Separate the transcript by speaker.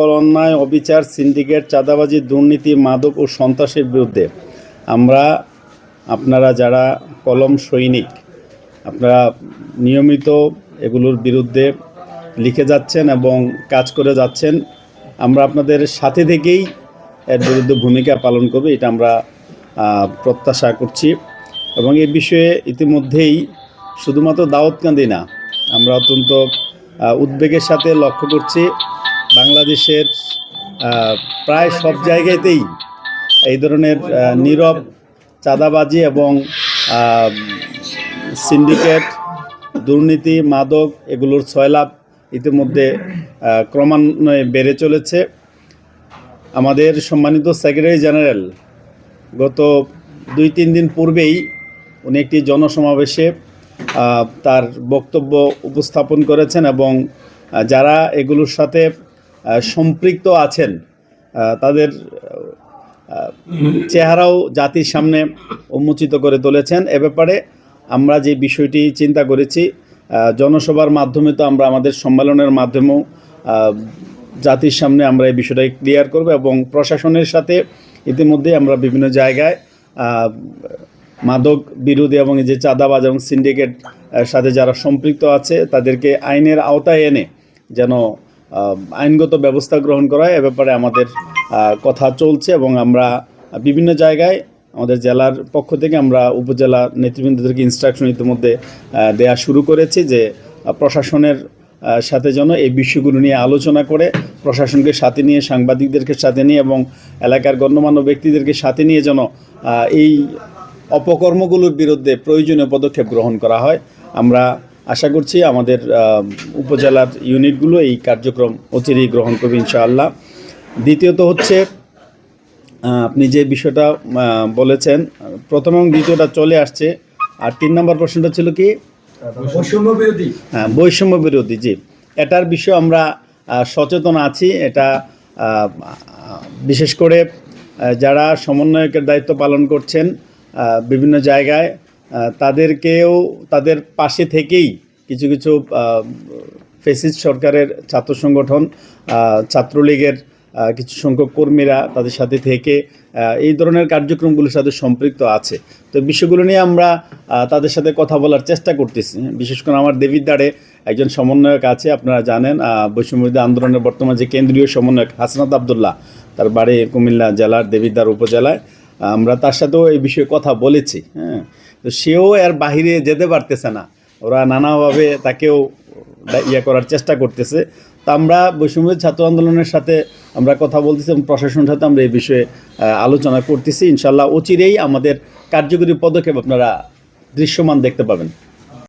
Speaker 1: সকল অন্যায় অবিচার, সিন্ডিকেট, চাঁদাবাজি, দুর্নীতি, মাদক ও সন্ত্রাসের বিরুদ্ধে। আমরা, আপনারা যারা কলম সৈনিক, আপনারা নিয়মিত এগুলোর বিরুদ্ধে লিখে যাচ্ছেন এবং কাজ করে যাচ্ছেন, আমরা আপনাদের সাথে থেকেই এর বিরুদ্ধে ভূমিকা পালন করবে, এটা আমরা প্রত্যাশা করছি। এবং এ বিষয়ে ইতিমধ্যেই শুধুমাত্র দাউদকান্দি না, আমরা অত্যন্ত উদ্বেগের সাথে লক্ষ্য করছি। বাংলাদেশের প্রায় সব জায়গাতেই এই ধরনের নীরব চাঁদাবাজি এবং সিন্ডিকেট, দুর্নীতি, মাদক এগুলোর ছয়লাভ ইতিমধ্যে ক্রমান্বয়ে বেড়ে চলেছে। আমাদের সম্মানিত সেক্রেটারি জেনারেল গত দুই, তিন দিন পূর্বেই উনি একটি জনসমাবেশে তার বক্তব্য উপস্থাপন করেছেন এবং যারা এগুলোর সাথে সম্পৃক্ত আছেন তাদের চেহারাও জাতির সামনে উন্মোচিত করে তুলেছেন। এ ব্যাপারে আমরা যে বিষয়টি চিন্তা করেছি জনসভার মাধ্যমে তো আমরা আমাদের সম্মেলনের মাধ্যমেও জাতির সামনে আমরা এই বিষয়টাকে ক্লিয়ার করব এবং প্রশাসনের সাথে ইতিমধ্যে আমরা বিভিন্ন জায়গায় মাদক বিরোধী এবং যে চাঁদাবাজ এবং সিন্ডিকেট সাথে যারা সম্পৃক্ত আছে, তাদেরকে আইনের আওতায় এনে যেন আইনগত ব্যবস্থা গ্রহণ করা হয় এ ব্যাপারে আমাদের কথা চলছে এবং আমরা বিভিন্ন জায়গায় আমাদের জেলার পক্ষ থেকে আমরা উপজেলা নেতৃবৃন্দদেরকে ইনস্ট্রাকশন ইতিমধ্যে দেয়া শুরু করেছি যে প্রশাসনের সাথে যেন এই বিষয়গুলো নিয়ে আলোচনা করে প্রশাসনকে সাথে নিয়ে, সাংবাদিকদেরকে সাথে নিয়ে এবং এলাকার গণ্যমান্য ব্যক্তিদেরকে সাথে নিয়ে যেন এই অপকর্মগুলোর বিরুদ্ধে প্রয়োজনীয় পদক্ষেপ গ্রহণ করা হয়। আমরা আশা করছি আমাদের উপজেলার ইউনিটগুলো এই কার্যক্রম অচিরেই গ্রহণ করবে ইনশাআল্লাহ। দ্বিতীয়ত হচ্ছে আপনি যে বিষয়টা বলেছেন প্রথম এবং দ্বিতীয়টা চলে আসছে আর তিন নম্বর প্রশ্নটা ছিল কি?
Speaker 2: বৈষম্য বিরোধী।
Speaker 1: হ্যাঁ বৈষম্য বিরোধী জি। এটার বিষয়ে আমরা সচেতন আছি এটা বিশেষ করে যারা সমন্বয়কের দায়িত্ব পালন করছেন বিভিন্ন জায়গায় তাদেরকেও তাদের পাশে থেকেই কিছু কিছু ফেসিস সরকারের ছাত্র সংগঠন ছাত্রলীগের কিছু সংখ্যক কর্মীরা তাদের সাথে থেকে এই ধরনের কার্যক্রমগুলোর সাথে সম্পৃক্ত আছে। তো বিষয়গুলো নিয়ে আমরা তাদের সাথে কথা বলার চেষ্টা করতেছি। বিশেষ করে আমার দেবিদ্বারে একজন সমন্বয়ক আছে আপনারা জানেন আহ, আন্দোলনের বর্তমান যে কেন্দ্রীয় সমন্বয়ক হাসনাত আবদুল্লাহ তার বাড়ি কুমিল্লা জেলার দেবিদ্বার উপজেলায়। আমরা তার সাথেও এই বিষয়ে কথা বলেছি হ্যাঁ। তো সেও এর বাহিরে যেতে পারতেছে না। ওরা নানাভাবে তাকেও ইয়ে করার চেষ্টা করতেছে। তো আমরা বৈষম্য ছাত্র আন্দোলনের সাথে আমরা কথা বলতেছি এবং প্রশাসনের সাথে আমরা এই বিষয়ে আলোচনা করতেছি। ইনশাল্লাহ অচিরেই আমাদের কার্যকরী পদক্ষেপ আপনারা দৃশ্যমান দেখতে পাবেন।